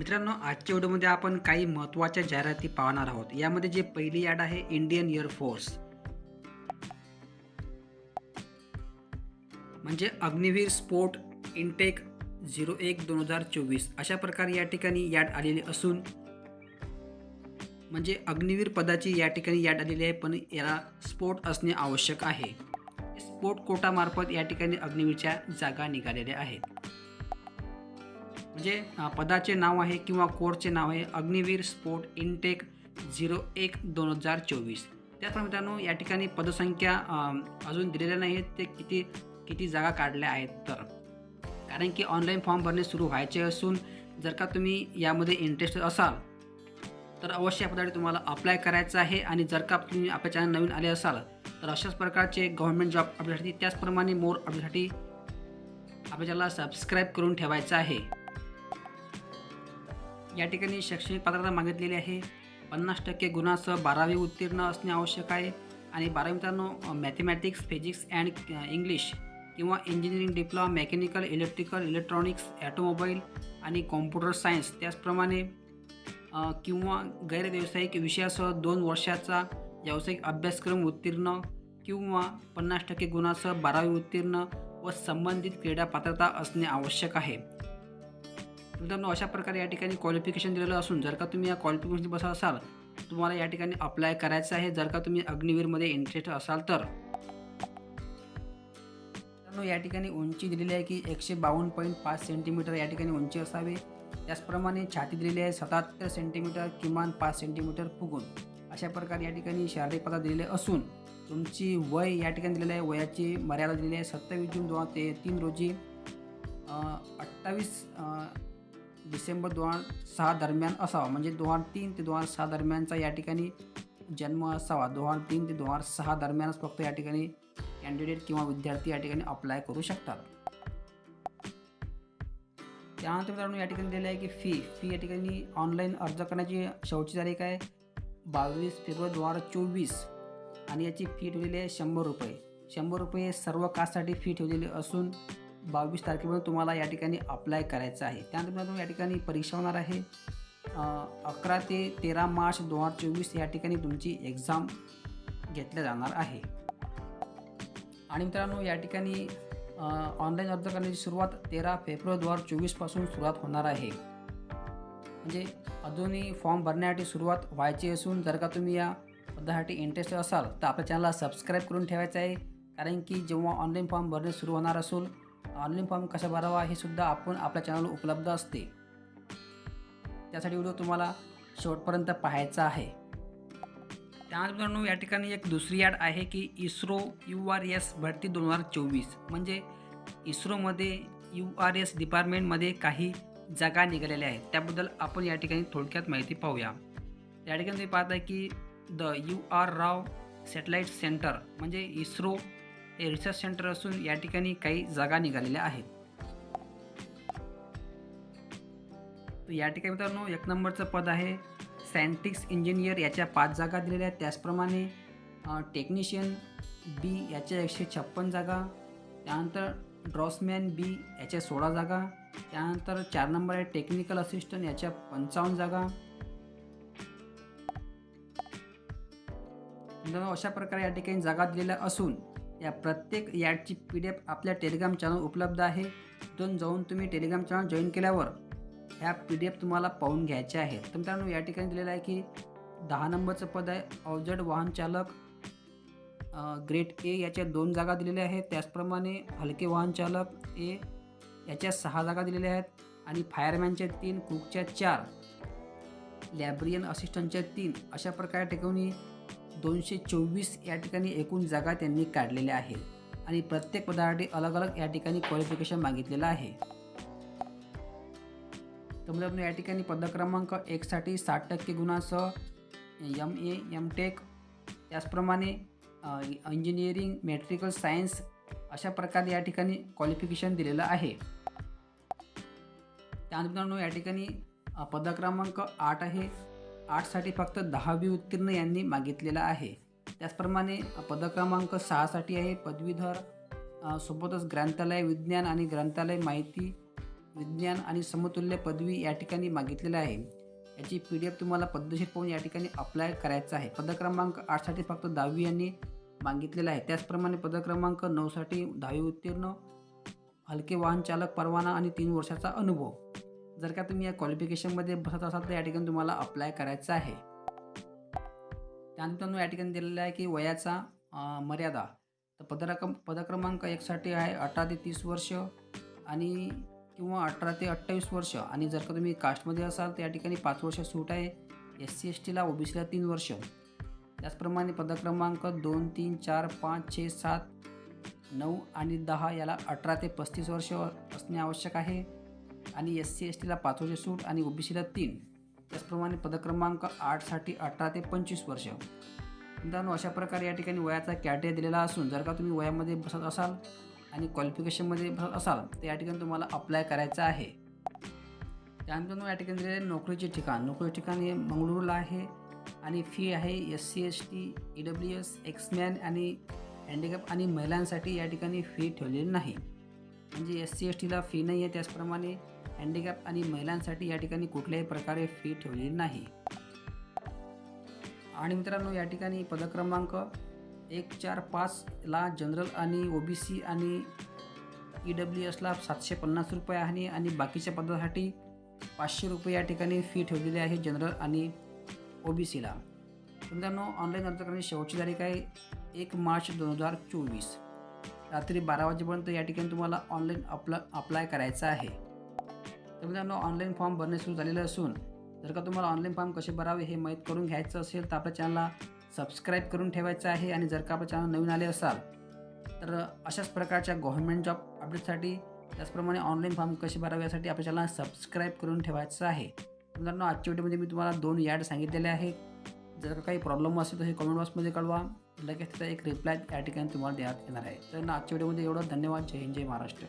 मित्रांनो आजच्या व्हिडिओमध्ये आपण काही महत्त्वाच्या जाहिराती पाहणार आहोत. यामध्ये जे पहिली ॲड आहे इंडियन एअरफोर्स म्हणजे अग्निवीर स्पोर्ट इनटेक झिरो एक दोन हजार चोवीस. अशा प्रकारे या ठिकाणी याड आलेली असून म्हणजे अग्निवीर पदाची या ठिकाणी याड आलेली आहे पण याला स्पोर्ट असणे आवश्यक आहे. स्पोर्ट कोटामार्फत या ठिकाणी अग्निवीरच्या जागा निघालेल्या आहेत. म्हणजे, जे पदाचे नाव आहे किंवा कोर्सचे नाव आहे अग्निवीर स्पोर्ट इनटेक झिरो एक दोन हजार चोवीस. त्याचप्रमाणे मित्रांनो या ठिकाणी पदसंख्या अजून दिलेल्या नाही आहेत ते किती किती जागा काढल्या आहेत तर. कारण की ऑनलाईन फॉर्म भरणे सुरू व्हायचे असून जर का तुम्ही यामध्ये इंटरेस्टेड असाल तर अवश्य या पदासाठी तुम्हाला अप्लाय करायचं आहे. आणि जर का तुम्ही आपल्या चॅनल नवीन आले असाल तर अशाच प्रकारचे गव्हर्नमेंट जॉब आपल्यासाठी त्याचप्रमाणे मोर आपल्यासाठी आपल्या चॅनलला सबस्क्राईब करून ठेवायचं आहे. या ठिकाणी शैक्षणिक पात्रता मागितलेली आहे. पन्नास टक्के गुणासह बारावी उत्तीर्ण असणे आवश्यक आहे. आणि बारावी मित्रांनो मॅथमॅटिक्स फिजिक्स अँड इंग्लिश किंवा engineering diploma mechanical electrical electronics automobile आणि कॉम्प्युटर सायन्स त्याचप्रमाणे किंवा गैरव्यावसायिक विषयासह दोन वर्षाचा व्यावसायिक अभ्यासक्रम उत्तीर्ण किंवा पन्नास टक्के गुणासह बारावी उत्तीर्ण व संबंधित क्रीडा पात्रता असणे आवश्यक आहे. मित्रांनो अशा प्रकारे या ठिकाणी क्वालिफिकेशन दिलेलं असून जर का तुम्ही या क्वालिफिकेशन बसत असाल तुम्हाला या ठिकाणी अप्लाय करायचं आहे. जर का तुम्ही अग्निवीरमध्ये इंटरेस्ट असाल तर. मित्रांनो या ठिकाणी उंची दिलेली आहे की एकशे बावन्न पॉईंट पाच सेंटीमीटर या ठिकाणी उंची असावी. त्याचप्रमाणे छाती दिलेली आहे सत्याहत्तर सेंटीमीटर किमान पाच सेंटीमीटर फुगून. अशा प्रकारे या ठिकाणी शारीरिक पदार्थ दिलेले असून तुमची वय या ठिकाणी दिलेलं आहे. वयाची मर्यादा दिलेली आहे सत्तावीस जून दोन हजार ते तीन रोजी. अठ्ठावीस डिसेंबर दोन हजार सहा दरम्यान असावा. म्हणजे दोन हजार तीन ते दोन हजार सहा दरम्यानचा या ठिकाणी जन्म असावा. दोन हजार तीन ते दोन हजार सहा दरम्यानच फक्त या ठिकाणी कॅन्डिडेट किंवा विद्यार्थी या ठिकाणी अप्लाय करू शकतात. त्यानंतर मित्रांनो या ठिकाणी दिलेलं आहे की फी फी या ठिकाणी ऑनलाईन अर्ज करण्याची शेवटची तारीख आहे बावीस फेब्रुवारी दोन हजार चोवीस. आणि याची फी ठेवलेली आहे शंभर रुपये. शंभर रुपये सर्व कास्टसाठी फी ठेवलेली असून बावीस तारखेपर्यंत तुम्हाला या ठिकाणी अप्लाय करायचं आहे. त्यानंतर या ठिकाणी परीक्षा होणार आहे. अकरा ते तेरा मार्च दोन हजार चोवीस या ठिकाणी तुमची एक्झाम घेतल्या जाणार आहे. आणि मित्रांनो या ठिकाणी ऑनलाईन अर्ज करण्याची सुरुवात तेरा फेब्रुवारी दोन हजार चोवीसपासून सुरुवात होणार आहे. म्हणजे अजूनही फॉर्म भरण्यासाठी सुरुवात व्हायची असून जर का तुम्ही या पदासाठी इंटरेस्ट असाल तर आपल्या चॅनलला सबस्क्राईब करून ठेवायचं आहे. कारण की जेव्हा ऑनलाईन फॉर्म भरणे सुरू होणार असून ऑनलाईन फॉर्म कसा भरावा हे सुद्धा आपण आपल्या चॅनलवर उपलब्ध असते. त्यासाठी व्हिडिओ तुम्हाला शेवटपर्यंत पाहायचा आहे. त्यानंतर या ठिकाणी एक दुसरी ॲड आहे की इस्रो यू आर एस भरती दोन हजार चोवीस. म्हणजे इस्रोमध्ये यू आर एस डिपार्टमेंटमध्ये काही जागा निघालेल्या आहेत. त्याबद्दल आपण या ठिकाणी थोडक्यात माहिती पाहूया. या ठिकाणी तुम्ही पाहताय की the U R Rao satellite centre म्हणजे इस्रो रिसर्च सेंटर असून या ठिकाणी काही जागा निघालेल्या आहेत. या ठिकाणी मित्रांनो एक नंबरचं पद आहे. सायंटिक्स इंजिनियर याच्या पाच जागा दिलेल्या आहेत. त्याचप्रमाणे टेक्निशियन बी याच्या एकशे छप्पन जागा. त्यानंतर ड्रॉसमॅन बी याच्या सोळा जागा. त्यानंतर चार नंबर आहे टेक्निकल असिस्टंट याच्या पंचावन्न जागा. अशा प्रकारे या ठिकाणी जागा दिलेल्या असून या प्रत्येक याडची पी डी एफ आपल्या टेलिग्राम चॅनल उपलब्ध आहे. तिथून जाऊन तुम्ही टेलिग्राम चॅनल जॉईन केल्यावर ह्या पी डी एफ तुम्हाला पाहून घ्यायच्या आहेत तर मित्रांनो या ठिकाणी दिलेलं आहे की दहा नंबरचं पद आहे. अवजड वाहन चालक ग्रेट ए याच्या दोन जागा दिलेल्या आहेत. त्याचप्रमाणे हलके वाहन चालक ए याच्या सहा जागा दिलेल्या आहेत. आणि फायरमॅनच्या तीन कुकच्या चार लॅब्रियन असिस्टंटच्या तीन अशा प्रकारे ठिकाणी दोनशे चोवीस या ठिकाणी एकूण जागा त्यांनी काढलेल्या आहेत आणि प्रत्येक पदासाठी अलग अलग या ठिकाणी क्वालिफिकेशन मागितलेलं आहे. तर म्हणजे या ठिकाणी पदक्रमांक एकसाठी साठ टक्के गुणासह एम ए एम टेक त्याचप्रमाणे इंजिनिअरिंग मेट्रिकल सायन्स अशा प्रकारे या ठिकाणी क्वालिफिकेशन दिलेलं आहे. त्यानंतर या ठिकाणी पदक्रमांक आठ आहे. आठसाठी फक्त दहावी उत्तीर्ण यांनी मागितलेला आहे. त्याचप्रमाणे पदक्रमांक सहासाठी आहे पदवीधर सोबतच ग्रंथालय विज्ञान आणि ग्रंथालय माहिती विज्ञान आणि समतुल्य पदवी या ठिकाणी मागितलेलं आहे. याची पी डी एफ तुम्हाला पद्धतशीर पाहून या ठिकाणी अप्लाय करायचं आहे. पदक्रमांक आठसाठी फक्त दहावी यांनी मागितलेला आहे. त्याचप्रमाणे पदक्रमांक नऊसाठी दहावी उत्तीर्ण हलके वाहन चालक परवाना आणि तीन वर्षाचा अनुभव. जर का तुम्ही या क्वालिफिकेशनमध्ये बसत असाल तर या ठिकाणी तुम्हाला अप्लाय करायचं आहे. त्यानंतर या ठिकाणी दिलेलं आहे की वयाचा मर्यादा. तर पदक्रम पदक्रमांक एकसाठी आहे अठरा ते तीस वर्ष आणि किंवा अठरा ते अठ्ठावीस वर्ष. आणि जर का तुम्ही कास्टमध्ये असाल तर या ठिकाणी पाच वर्ष सूट आहे. एस सी एस टीला ओबीसीला तीन वर्ष. त्याचप्रमाणे पदक्रमांक दोन तीन चार पाच छे सात नऊ आणि दहा याला अठरा ते पस्तीस वर्ष असणे आवश्यक आहे. आणि एस सी एस टीला पाच सूट आणि ओबीसीला तीन. त्याचप्रमाणे पदक्रमांक आठसाठी अठरा ते पंचवीस वर्ष. मित्रांनो अशा प्रकारे या ठिकाणी वयाचा कॅटेरिया दिलेला असून जर का तुम्ही वयामध्ये बसत असाल आणि क्वालिफिकेशनमध्ये बसत असाल तर या ठिकाणी तुम्हाला अप्लाय करायचं आहे. त्यानंतर या ठिकाणी दिलेले नोकरीचे ठिकाण. नोकरीचे ठिकाण हे मंगळुरूला आहे आणि फी आहे S C S T E W S एक्समॅन आणि हँडिकॅप आणि महिलांसाठी या ठिकाणी फी ठेवलेली नाही. म्हणजे एस सी एस टीला फी नाही आहे त्याचप्रमाणे हँडिकॅप आणि महिलांसाठी या ठिकाणी कुठल्याही प्रकारे फी ठेवलेली नाही. आणि मित्रांनो या ठिकाणी पदक्रमांक एक चार पाचला जनरल आणि ओ बी सी आणि ई डब्ल्यू एसला सातशे पन्नास रुपये आहे आणि बाकीच्या पदासाठी पाचशे रुपये या ठिकाणी फी ठेवलेली आहे जनरल आणि ओ बी सीला मित्रांनो ऑनलाईन अर्ज करण्याची शेवटची तारीख आहे एक मार्च दोन हजार चोवीस. रात्री बारा वाजेपर्यंत या ठिकाणी तुम्हाला ऑनलाईन अप्ला अप्लाय करायचं आहे. तर मित्रांनो ऑनलाईन फॉर्म भरणे सुरू झालेलं असून जर का तुम्हाला ऑनलाईन फॉर्म कसे भरावे हे माहीत करून घ्यायचं असेल तर आपल्या चॅनलला सबस्क्राईब करून ठेवायचं आहे आणि जर का आपलं चॅनल नवीन आले असाल तर अशाच प्रकारच्या गव्हर्नमेंट जॉब अपडेटसाठी त्याचप्रमाणे ऑनलाईन फॉर्म कसे भरावे यासाठी आपल्या चॅनलला सबस्क्राईब करून ठेवायचं आहे. मित्रांनो आजच्या व्हिडिओमध्ये मी तुम्हाला दोन याड सांगितलेले आहेत. जर काही प्रॉब्लेम असेल तर हे कमेंट बॉक्समध्ये कळवा. लगेच त्याचा एक रिप्लाय या ठिकाणी तुम्हाला देण्यात येणार आहे. तर आजच्या व्हिडिओमध्ये एवढं. धन्यवाद. जय हिंद जय महाराष्ट्र.